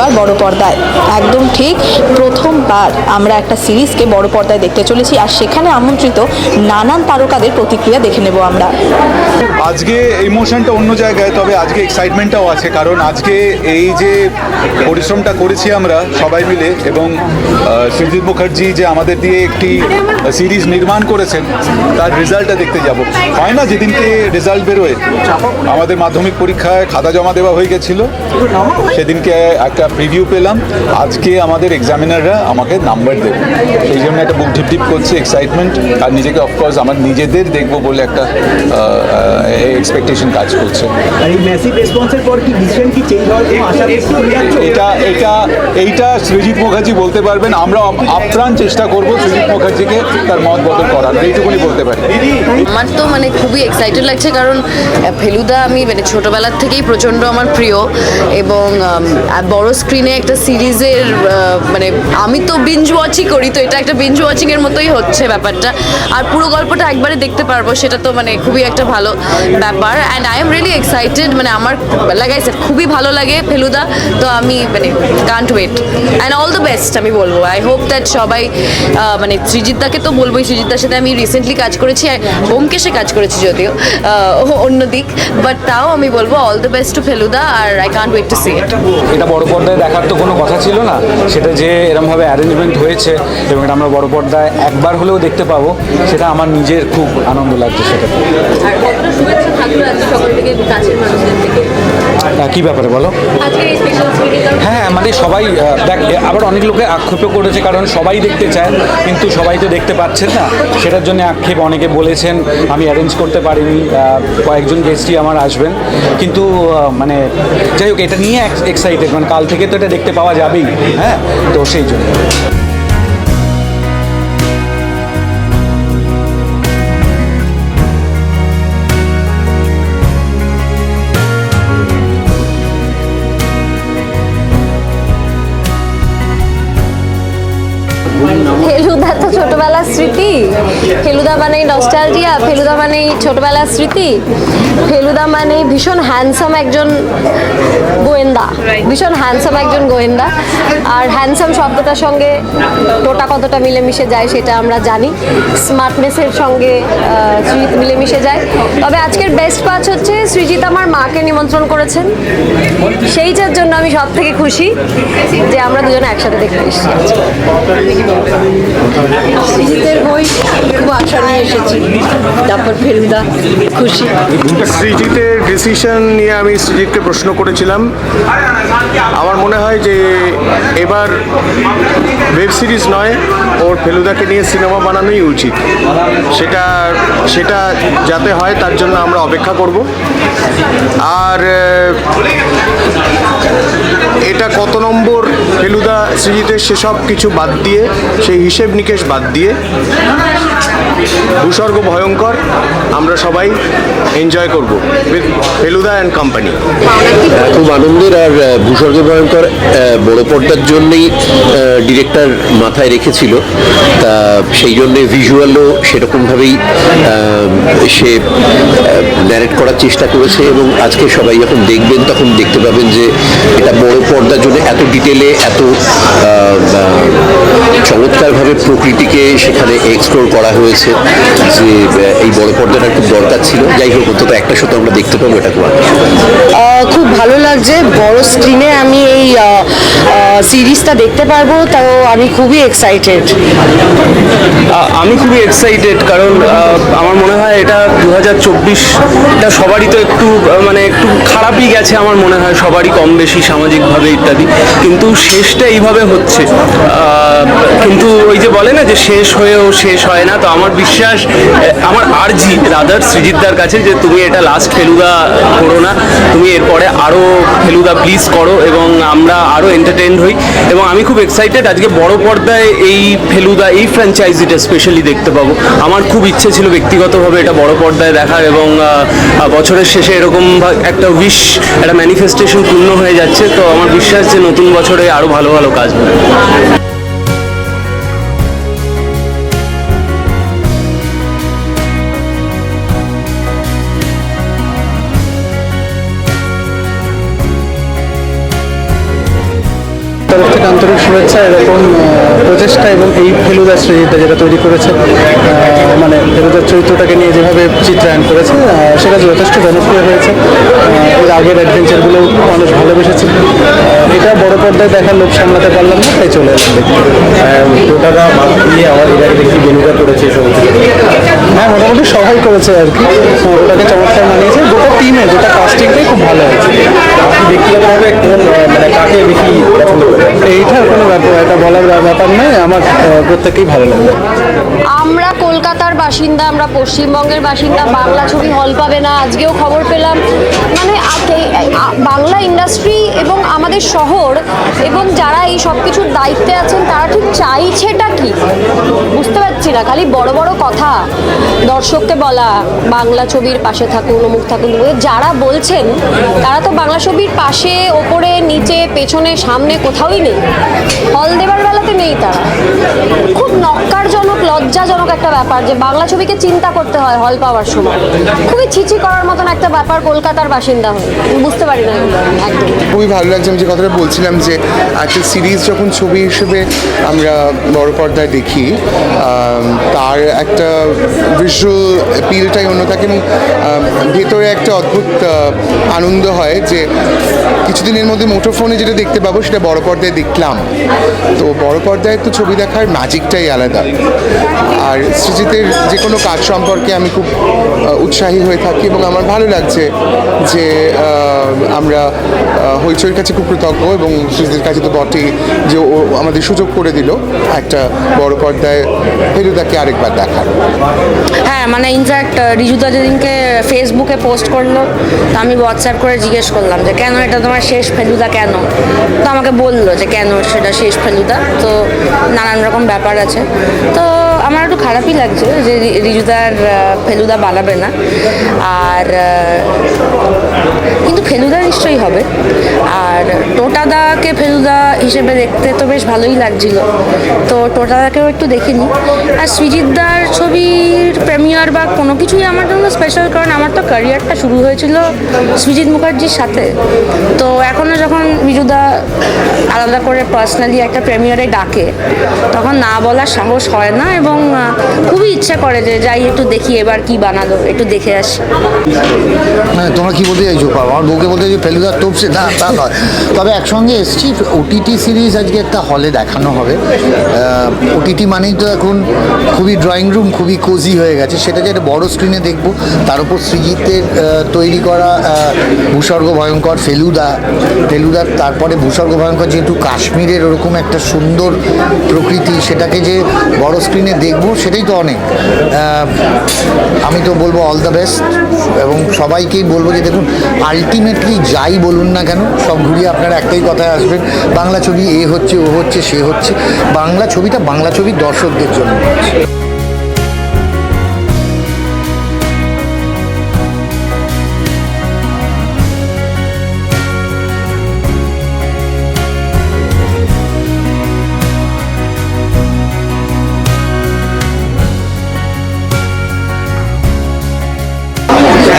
এবার বড় পর্দায়। একদম ঠিক প্রথমবার আমরা একটা সিরিজকে বড় পর্দায় দেখতে চলেছি আর সেখানে আমন্ত্রিত নানান তারকাদের প্রতিক্রিয়া দেখে নেব আমরা। আজকে ইমোশনটা অন্য জায়গায়, তবে আজকে এক্সাইটমেন্টটাও আছে, কারণ আজকে এই যে পরিশ্রমটা করেছি আমরা সবাই মিলে এবং সৃজিত মুখার্জি যে আমাদের দিয়ে একটি সিরিজ নির্মাণ করেছেন, তার রেজাল্টটা দেখতে যাব। হয় না যেদিনকে রেজাল্ট বেরোয়, আমাদের মাধ্যমিক পরীক্ষায় খাতা জমা দেওয়া হয়ে গেছিল, সেদিনকে একটা প্রিভিউ পেলাম। আজকে আমাদের এক্সামিনাররা আমাকে নাম্বার দেবে। সেই জন্য একটা বুক ঢিপ করছে এক্সাইটমেন্ট আর নিজেকে অফকোর্স আমার নিজেদের দেখব বলে একটা এক্সপেকটেশন কাজ করছে। এটা এটা এইটা সৃজিত মুখার্জি বলতে পারবেন। আমরা আপ্রাণ চেষ্টা করব সৃজিত মুখার্জিকে তার মত বদল করার। এইটুকুনি বলতে পারি। আমার তো মানে খুবই এক্সাইটেড লাগছে কারণ ফেলুদা আমি মানে ছোটোবেলার থেকেই প্রচণ্ড আমার প্রিয় এবং আর বড় স্ক্রিনে একটা সিরিজের মানে আমি তো বিঞ্জ ওয়াচই করি, তো এটা একটা বিঞ্জ ওয়াচিংয়ের মতোই হচ্ছে ব্যাপারটা। আর পুরো গল্পটা একবারে দেখতে পারব, সেটা তো মানে খুবই একটা ভালো ব্যাপার। And I am really excited মানে আমার লাগাই স্যার খুবই ভালো লাগে ফেলুদা, তো আমি মানে can't wait and all the best আমি বলব। আই হোপ দ্যাট সবাই মানে সৃজিতদাকে তো বলবোই সৃজিতদার সাথে আমি রিসেন্টলি কাজ করেছি ব্যোমকেশে কাজ করেছি যদিও অন্য দিক। বাট তাও আমি বলব all the best to Feluda, R I can't wait to see এটা বড় পর্দায় দেখার তো কোনো কথা ছিল না। সেটা যে এরমভাবে অ্যারেঞ্জমেন্ট হয়েছে এবং এটা আমরা বড় পর্দায় একবার হলেও দেখতে পাবো, সেটা আমার নিজের খুব আনন্দ লাগছে সেটা। কি ব্যাপারে বলো? হ্যাঁ মানে সবাই দেখ আবার অনেক লোকে আক্ষেপও করেছে কারণ সবাই দেখতে চায় কিন্তু সবাই তো দেখতে পাচ্ছেন না। সেটার জন্য আক্ষেপ অনেকে বলেছেন আমি অ্যারেঞ্জ করতে পারিনি কয়েকজন গেস্টই আমার আসবেন। কিন্তু মানে যাই হোক এটা নিয়ে এক্সাইটেড মানে কাল থেকে তো এটা দেখতে পাওয়া যাবেই হ্যাঁ? তো সেই জন্য। স্মৃতি। ফেলুদা মানেই নস্টালজিয়া ফেলুদা মানেই ছোটবেলার স্মৃতি। ফেলুদা মানে ভীষণ হ্যান্ডসাম একজন গোয়েন্দা। ভীষণ হ্যান্ডসাম একজন গোয়েন্দা। আর হ্যান্ডসাম শব্দটার সঙ্গে টোটা কতটা মিলেমিশে যায় সেটা আমরা জানি। স্মার্টনেসের সঙ্গে মিলেমিশে যায়। তবে আজকের বেস্ট পাঁচ হচ্ছে সৃজিত আমার মাকে নিমন্ত্রণ করেছেন। সেইটার জন্য আমি সব থেকে খুশি যে আমরা দুজনে একসাথে দেখতে এসেছি শীতের বই খুব আশা নিয়ে এসেছি। তারপর ফেলুদা, খুশি। সৃজিতের ডিসিশন নিয়ে আমি সৃজিতকে প্রশ্ন করেছিলাম। আমার মনে হয় যে এবার ওয়েব সিরিজ নয়, ওর ফেলুদাকে নিয়ে সিনেমা বানানোই উচিত। সেটা সেটা যাতে হয়, তার জন্য আমরা অপেক্ষা করব। আর এটা কত নম্বর সৃজিতের সেসব কিছু বাদ দিয়ে সেই হিসেব নিকেশ বাদ দিয়ে ভূস্বর্গ ভয়ঙ্কর, আমরা সবাই এনজয় করব উইথ ফেলুদা অ্যান্ড কোম্পানি খুব আনন্দের আর ভূস্বর্গ ভয়ঙ্কর বড় পর্দার জন্যই ডিরেক্টর মাথায় রেখেছিল। তা সেই জন্যে ভিজুয়ালও সেরকমভাবেই সে ন্যারেট করার চেষ্টা করেছে এবং আজকে সবাই যখন দেখবেন, তখন দেখতে পাবেন যে এটা বড় পর্দার জন্য এত ডিটেলে এত চমৎকারভাবে প্রকৃতিকে সেখানে এক্সপ্লোর করা হয়েছে। যে এই বড় পর্দাটা খুব দরকার ছিল। যাই হোক, অন্তত একটা শত আমরা দেখতে পাবো এটা খুব ভালো লাগছে। বড় স্ক্রিনে আমি এই সিরিজটা দেখতে পারব তাও আমি খুবই এক্সাইটেড আমি খুবই এক্সাইটেড কারণ আমার মনে হয় এটা দু হাজার চব্বিশটা সবারই তো একটু মানে একটু খারাপই গেছে আমার মনে হয়, সবারই কম বেশি সামাজিকভাবে ইত্যাদি। কিন্তু শেষটা এইভাবে হচ্ছে। কিন্তু ওই যে বলে না যে শেষ হয়েও শেষ হয় না, তো আমার বিশ্বাস আমার আরজি, রাদার সৃজিতদার কাছে যে তুমি এটা লাস্ট ফেলুদা করো না, তুমি এরপরে আরও ফেলুদা প্লিজ করো এবং আমরা আরও এন্টারটেইন হই এবং আমি খুব এক্সাইটেড আজকে বড় পর্দায় এই ফেলুদা, এই ফ্র্যাঞ্চাইজিটা স্পেশালি দেখতে পাবো। আমার খুব ইচ্ছে ছিল ব্যক্তিগতভাবে এটা বড় পর্দায় দেখার এবং বছরের শেষে এরকম একটা উইশ একটা ম্যানিফেস্টেশন পূর্ণ হয়ে যাচ্ছে। তো আমার বিশ্বাস যে নতুন বছরে আরও ভালো ভালো কাজ হবে। শুভেচ্ছা এরকম প্রচেষ্টা এবং এই ফেলুদা শ্রেণীটা যেটা তৈরি করেছে মানে ফেলুদার চরিত্রটাকে নিয়ে যেভাবে চিত্রায়ন করেছে সেটা যথেষ্ট জনপ্রিয় হয়েছে। এর আগের অ্যাডভেঞ্চারগুলো মানুষ ভালোবেসেছে। এটা বড় পর্দায় দেখার লোক সামলাতে পারলাম না তাই চলে এলাম দেখতে ওটাটা বাদ দিয়ে আমার আগে দেখি বেনুদা করেছে হ্যাঁ মোটামুটি সবাই করেছে আর কি। ওটাকে চমৎকার মানিয়েছে। টিমে গোটা কাস্টিংটাই খুব ভালো হয়েছে। আপনি ব্যক্তিগতভাবে কোন মানে কাকে বেশি পছন্দ করেন? এইটার কোনো ব্যাপার এটা বলার ব্যাপার নয় আমার প্রত্যেকেই ভালো লাগে। আমরা কলকাতার বাসিন্দা, আমরা পশ্চিমবঙ্গের বাসিন্দা, বাংলা ছবি হল পাবে না, আজকেও খবর পেলাম। মানে বাংলা ইন্ডাস্ট্রি এবং আমাদের শহর এবং যারা এই সব কিছুর দায়িত্বে আছেন, তারা ঠিক চাইছেটা কি? বুঝতে পারছি না, খালি বড় বড় কথা। দর্শককে বলা, বাংলা ছবির পাশে থাকুন, অমুক থাকুন যারা বলছেন, তারা তো বাংলা ছবির পাশে, ওপরে, নিচে, পেছনে, সামনে কোথাওই নেই। হল দেবার বেলাতে নেই তারা। খুব নক্কারজনক, লজ্জাজনক একটা ব্যাপার যে বাংলা ছবিকে চিন্তা করতে হয় হল পাওয়ার সময়। খুবই ছিছি করার মতন একটা ব্যাপার কলকাতার বাসিন্দা হয়ে। বুঝতে পারি না একদম। খুবই ভালো লাগছে, আমি যে কথাটা বলছিলাম যে একটা সিরিজ যখন ছবি হিসেবে আমরা বড় পর্দায় দেখি তার একটা ভিজুয়াল অ্যাপিলটাই অন্য থাকে এবং ভেতরে একটা অদ্ভুত আনন্দ হয় যে কিছুদিনের মধ্যে মুঠোফোনে যেটা দেখতে পাবো সেটা বড় পর্দায় দেখলাম। তো বড় পর্দায় তো ছবি দেখার ম্যাজিকটাই আলাদা। আর সৃজিতের যে কোনো কাজ সম্পর্কে আমি খুব উৎসাহী হয়ে থাকি এবং আমার ভালো লাগছে যে আমরা হইচইয়ের কাছে খুব কৃতজ্ঞ এবং সৃজিতের কাছে তো বটেই যে ও আমাদের সুযোগ করে দিল একটা বড় পর্দায় ফেলুদাকে আরেকবার দেখার। হ্যাঁ মানে ইনফ্যাক্ট রিজুদা যেদিনকে ফেসবুকে পোস্ট করল, তো আমি হোয়াটসঅ্যাপ করে জিজ্ঞেস করলাম যে, কেন এটা তোমার শেষ ফেলুদা কেন? তো আমাকে বলল যে, কেন সেটা শেষ ফেলুদা? তো নানান রকম ব্যাপার আছে। তো আমার একটু খারাপই লাগছে যে রিজুদার ফেলুদা বানাবে না। আর কিন্তু ফেলুদা নিশ্চয়ই হবে। আর টোটাদাকে ফেলুদা হিসেবে দেখতে তো বেশ ভালোই লাগছিল। তো টোটাদাকেও একটু দেখিনি। আর সৃজিতদার ছবির প্রেমিয়ার বা কোনো কিছুই আমার জন্য স্পেশাল কারণ আমার তো ক্যারিয়ারটা শুরু হয়েছিল সৃজিত মুখার্জির সাথে। তো এখনও যখন বিজুদা আলাদা করে পার্সোনালি একটা প্রেমিয়ারে ডাকে, তখন না বলার সাহস হয় না এবং খুবই ইচ্ছা করে যে যাই একটু দেখি এবার কি বানালো, একটু দেখে আসি। তোমরা কি বলতে চাইছো? আমার বউকে বলতে চাইছো ফেলুদার তোপসে? না, তা নয়। তবে একসঙ্গে এসছি ওটিটি সিরিজ আজকে একটা হলে দেখানো হবে। ওটিটি মানেই তো এখন খুবই ড্রয়িং রুম খুবই কোজি হয়ে গেছে। সেটাকে একটা বড় স্ক্রিনে দেখব, তার উপর সৃজিতের তৈরি করা ভূস্বর্গ ভয়ঙ্কর ফেলুদা। ফেলুদার তারপরে ভূস্বর্গ ভয়ঙ্কর যেহেতু কাশ্মীরের ওরকম একটা সুন্দর প্রকৃতি, সেটাকে যে বড় স্ক্রিনে দেখব, সেটাই তো অনেক। আমি তো বলব অল দ্য বেস্ট এবং সবাইকেই বলব যে দেখুন আলটিমেটলি যাই বলুন না কেন, সব ঘুরিয়ে আপনারা একটাই কথায় আসবেন, বাংলা ছবি এ হচ্ছে, ও হচ্ছে, সে হচ্ছে। বাংলা ছবিটা বাংলা ছবির দর্শকদের জন্য।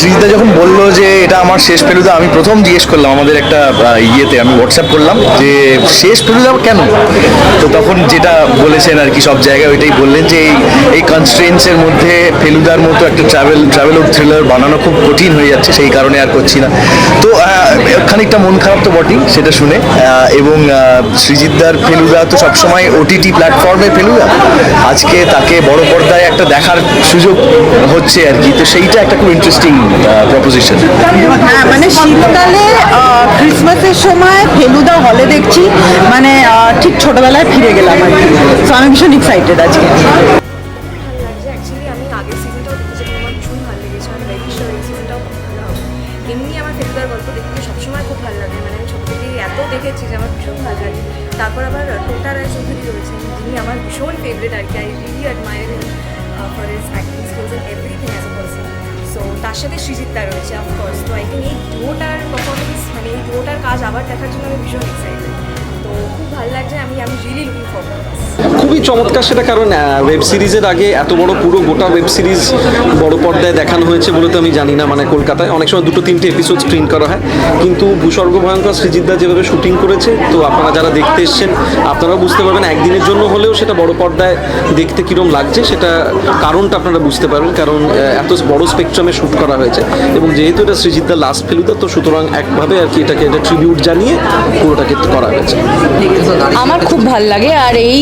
সৃজিতা যখন বলল যে এটা আমার শেষ ফেলুদা, আমি প্রথম জিজ্ঞেস করলাম আমাদের একটা ইয়েতে, আমি হোয়াটসঅ্যাপ করলাম যে, শেষ ফেলুদা কেন? তো তখন যেটা বলেছেন আর কি সব জায়গায়, ওইটাই বললেন যে, এই এই মধ্যে ফেলুদার মতো একটা ট্রাভেল ট্রাভেল থ্রিলার বানানো খুব কঠিন হয়ে যাচ্ছে, সেই কারণে আর করছি না। তো খানিকটা মন খারাপ তো বটেই, সেটা শুনে। এবং সৃজিতদার ফেলুদা তো সবসময় ওটিটি প্ল্যাটফর্মে ফেলুদা। আজকে তাকে বড় পর্দায় একটা দেখার সুযোগ হচ্ছে আর কি। তো সেইটা একটা খুব ইন্টারেস্টিং প্রপোজিশন হ্যাঁ মানে শীতকালে ক্রিসমাসের সময় ফেলুদা হলে দেখছি মানে ঠিক ছোটবেলায় ফিরে গেলাম আর কি। তো আমি ভীষণ এক্সাইটেড আজকে। এমনি আমার ফেলুদার গল্প দেখতে সবসময় খুব ভালো লাগে মানে আমি ছোটো থেকেই এত দেখেছি যে আমার ভীষণ ভালো লাগে তারপর আবার টোটা রায় চৌধুরী রয়েছেন যিনি আমার ভীষণ ফেভারিট আর কি I really admire for his acting skills everything as so তার সাথে সৃজিতদা রয়েছে অফকোর্স তো আই থিঙ্ক এই দুটার পারফরমেন্স মানে এই দুটার কাজ আবার দেখার জন্য আমি ভীষণ এক্সাইটেড তো খুব ভালো লাগছে, আমি আমি রিলি লুকিং ফরওয়ার্ড খুবই চমৎকার সেটা, কারণ ওয়েব সিরিজের আগে এত বড় পুরো গোটা ওয়েব সিরিজ বড় পর্দায় দেখানো হয়েছে বলে তো আমি জানি না মানে কলকাতায়। অনেক সময় দুটো, তিনটে এপিসোড স্ক্রিন করা হয়। কিন্তু ভূস্বর্গ ভয়ঙ্কর সৃজিতদা যেভাবে শুটিং করেছে, তো আপনারা যারা দেখতে এসছেন, আপনারাও বুঝতে পারবেন, একদিনের জন্য হলেও সেটা বড় পর্দায় দেখতে কীরকম লাগছে, সেটা কারণটা আপনারা বুঝতে পারবেন, কারণ এত বড় স্পেকট্রামে শ্যুট করা হয়েছে। এবং যেহেতু এটা সৃজিতদার লাস্ট ফেলুদা তো সুতরাং একভাবে আর কি এটাকে, এটা ট্রিবিউট জানিয়ে পুরোটাকে করা হয়েছে। আমার খুব ভালো লাগে, আর এই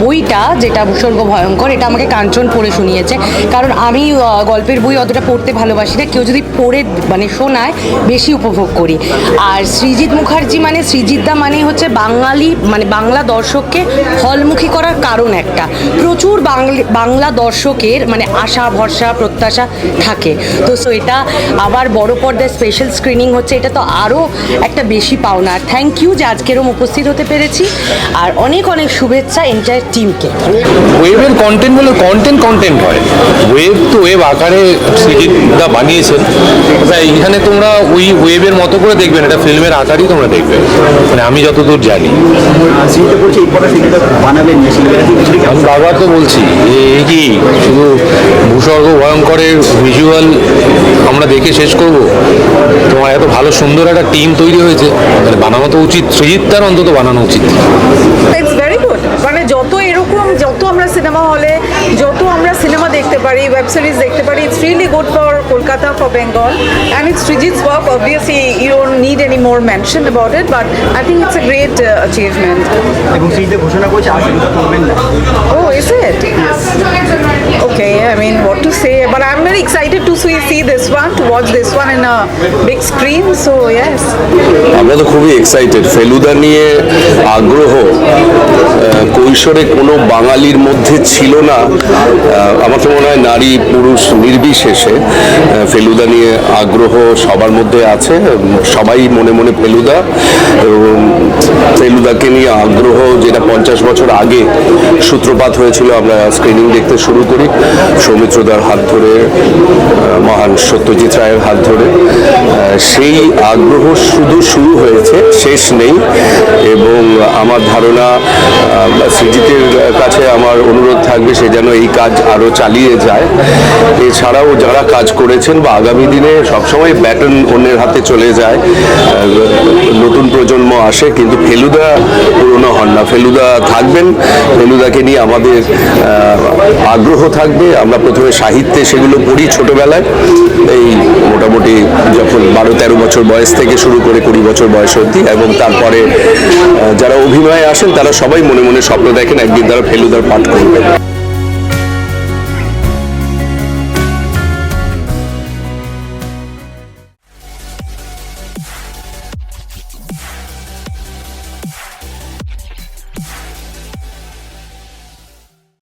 বইটা যেটা ভূস্বর্গ ভয়ঙ্কর, এটা আমাকে কাঞ্চন পড়ে শুনিয়েছে। কারণ আমি গল্পের বই অতটা পড়তে ভালোবাসি না। কেউ যদি পড়ে মানে শোনায়, বেশি উপভোগ করি। আর সৃজিৎ মুখার্জি মানে সৃজিতদা মানে হচ্ছে বাঙালি মানে বাংলা দর্শককে হলমুখী করার কারণ একটা। প্রচুর বাংলি- দর্শকের মানে আশা, ভরসা, প্রত্যাশা থাকে। তো সো এটা আবার বড় পর্দায় স্পেশাল স্ক্রিনিং হচ্ছে, এটা তো আরও একটা বেশি পাওনা। থ্যাংক ইউ যে আজকে এরম উপস্থিত হতে পেরেছি। আর অনেক অনেক শুভেচ্ছা এন্টায়ার টিমকে। ওয়েবের কন্টেন্ট বলে কন্টেন্ট কন্টেন্ট হয়। ওয়েব তো ওয়েব আকারে সৃজিতদা বানিয়েছেন তাই এখানে তোমরা ওই ওয়েবের মতো করে দেখবে এটা ফিল্মের আকারই তোমরা দেখবে। মানে আমি যতদূর জানি। আমি বারবার তো বলছি যে এ কি শুধু ভূস্বর্গ ভয়ঙ্করের ভিজুয়াল আমরা দেখে শেষ করব? তোমার এত ভালো সুন্দর একটা টিম তৈরি হয়েছে। মানে বানানো তো উচিত সৃজিতদার অন্তত বানানো উচিত। ইটস ভেরি গুড যত আমরা সিনেমা হলে যত আমরা সিনেমা দেখতে পারি ওয়েব সিরিজ দেখতে পারি it's really good for Kolkata for Bengal and it's Srijit's work obviously you don't need any more mention about it but I think it's a great achievement এবং ঘোষণা করেছে Oh, is it? Okay, I mean, what to say? But I'm very excited to see, see this one, to watch this one in a big screen. So, yes. আমরা তো খুবই excited Feluda নিয়ে আগ্রহ কৈশোরে কোনো বাঙালির মধ্যে ছিল না। আমার তো মনে হয় নারী পুরুষ নির্বিশেষে ফেলুদা নিয়ে আগ্রহ সবার মধ্যে আছে সবাই মনে মনে ফেলুদা, এবং ফেলুদাকে নিয়ে আগ্রহ, যেটা পঞ্চাশ বছর আগে সূত্রপাত হয়েছিল, আমরা স্ক্রিনিং দেখতে শুরু করি। সৌমিত্রদার হাত ধরে মহান সত্যজিৎ রায়ের হাত ধরে। সেই আগ্রহ শুধু শুরু হয়েছে, শেষ নেই। এবং আমার ধারণা সৃজিতের কাছে আমার অনুরোধ থাকবে সে যেন এই কাজ আরও চালিয়ে যায়। এছাড়াও যারা কাজ করেছেন বা আগামী দিনে সবসময় ব্যাটন অন্যের হাতে চলে যায়। নতুন প্রজন্ম আসে, কিন্তু ফেলুদা পুরনো হন না। ফেলুদা থাকবেন, ফেলুদাকে নিয়ে আমাদের আগ্রহ থাকবে। আমরা প্রথমে সাহিত্যে সেগুলো পড়ি ছোটবেলায়। এই মোটামুটি যখন বারো তেরো বছর বয়স থেকে শুরু করে কুড়ি বছর বয়স অবধি, এবং তারপরে যারা অভিনয়ে আসেন, তারা সবাই মনে মনে স্বপ্ন দেখেন একদিন তারা ফেলুদার পাঠ করবেন।